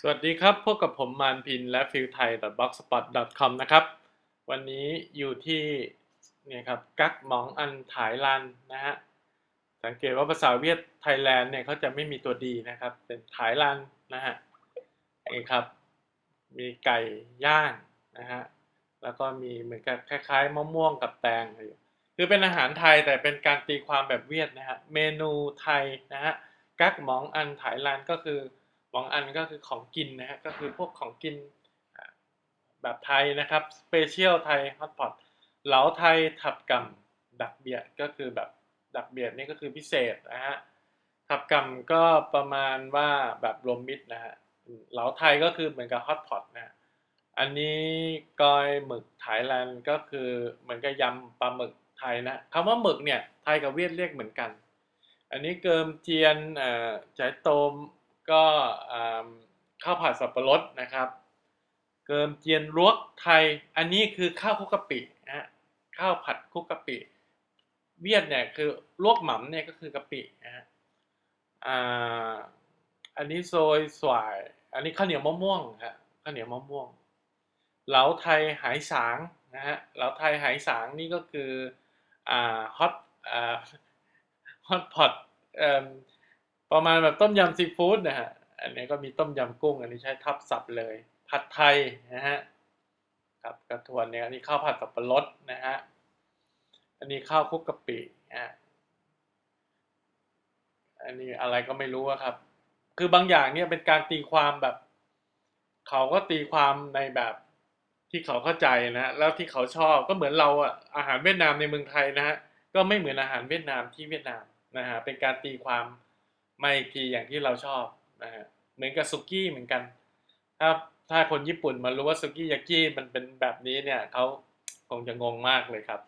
สวัสดีครับ พบกับผมมานพินและฟิลไทย .blogspot.com นะครับ วันนี้อยู่ที่เนี่ยครับกักหมองอันถ่ายลันนะฮะ สังเกตว่าภาษาเวียดไทยแลนด์เนี่ยเขาจะไม่มีตัวดีนะครับ เป็นถ่ายลันนะฮะนี่ครับ มีไก่ย่างนะฮะ แล้วก็มีเหมือนกับคล้ายๆมะม่วงกับแตงอยู่คือเป็นอาหารไทยแต่เป็นการตีความแบบเวียดนะฮะ เมนูไทยนะฮะกักหมองอันถ่ายลันก็คือ หมองอันก็คือของกินนะฮะก็คือพวกของกินแบบไทยนะครับสเปเชียลไทยฮอตพอตเหลาไทยถับกับดักเบียดก็คือแบบดักเบียดนี่ก็คือพิเศษนะฮะถับกับก็ประมาณว่าแบบรวมมิตรนะฮะเหลาไทยก็คือเหมือนกับฮอตพอตนะอันนี้กอยหมึกไทยแลนด์ก็คือเหมือนกับยำปลาหมึกไทยนะคำว่าหมึกเนี่ยไทยกับเวียดเรียกเหมือนกัน อันนี้เกิมเจียนเอ่อจ่ายโตม ก็ข้าวผัดสับปะรดนะครับ เกิมเจียนลวกไทย อันนี้คือข้าวคุกกะปินะฮะข้าวผัดคุกกะปิ เวียดเนี่ยคือลวกหม่ำเนี่ยก็คือกะปินะฮะอันนี้โซยสวาย อันนี้ข้าวเหนียวมะม่วงฮะข้าวเหนียวมะม่วง เหลาไทยหายสางนะฮะ เหลาไทยหายสางนี่ก็คือฮอตฮอตพอตอ ประมาณแบบต้มยำซีฟู้ดนะฮะ อันนี้ก็มีต้มยำกุ้ง อันนี้ใช้ทับศัพท์เลย ผัดไทยนะฮะครับกระทวนเนี่ยอันนี้ข้าวผัดสับปะรดนะฮะ อันนี้ข้าวคลุกกะปิอะอันนี้อะไรก็ไม่รู้ครับ คือบางอย่างเนี่ยเป็นการตีความแบบ เขาก็ตีความในแบบที่เขาเข้าใจนะแล้วที่เขาชอบก็เหมือนเราอะอาหารเวียดนามในเมืองไทยนะฮะก็ไม่เหมือนอาหารเวียดนามที่เวียดนามนะฮะเป็นการตีความ ไม่อีกทีอย่างที่เราชอบนะฮะเหมือนกับซุกี้เหมือนกัน ถ้าถ้าคนญี่ปุ่นมารู้ว่าซุกี้ยากิมันเป็นแบบนี้เนี่ยเขาคงจะงงมากเลยครับ